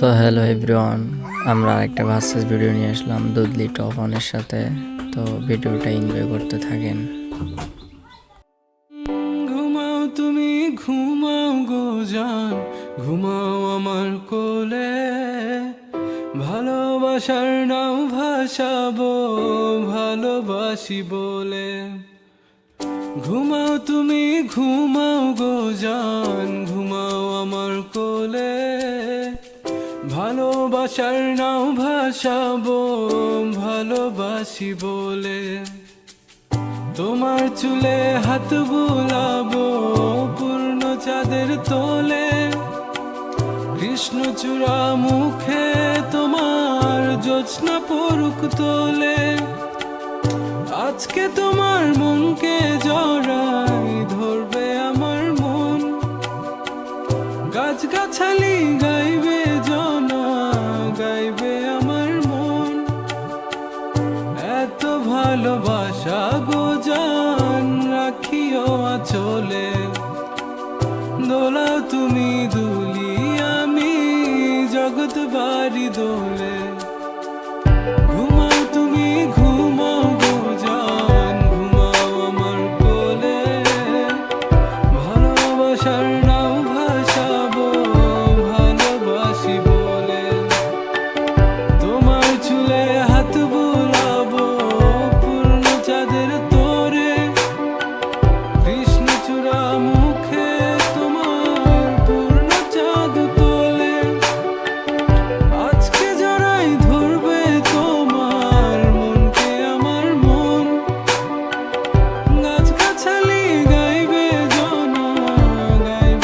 তো hello everyone আমরা একটা ভার্সেস ভিডিও নিয়ে আসলাম দুধলি টফনের সাথে। তো ভিডিওটা এনজয় করতে থাকেন। ঘুমাও তুমি, ঘুমাও গো জান, ঘুমাও আমার কোলে। ভালোবাসার নাও ভাসাবো, ভালোবাসি বলে। ঘুমাও তুমি, ঘুমাও গো জান, ঘুমাও আমার কোলে। ভালোবাসার নাও ভাসাবো ভালোবাসি বলে। তোমার চুলে হাত বুলাবো পূর্ণ চাঁদের তোলে। কৃষ্ণচূড়া মুখে তোমার জোৎস্না পরুক তোলে। আজকে তোমার মনকে জড়াই ধরবে আমার মন। গাছগাছালি গাইবে জনা ভালোবাসা গো জান রাখিও চলে দোলা তুমি দুলি আমি জগৎ বাড়ি দোলে। ঘুমাও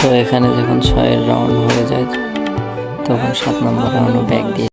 তো এখানে যখন ছয়ের রাউন্ড হয়ে যায় তখন সাত নম্বর রাউন্ড ব্যাগ দিয়ে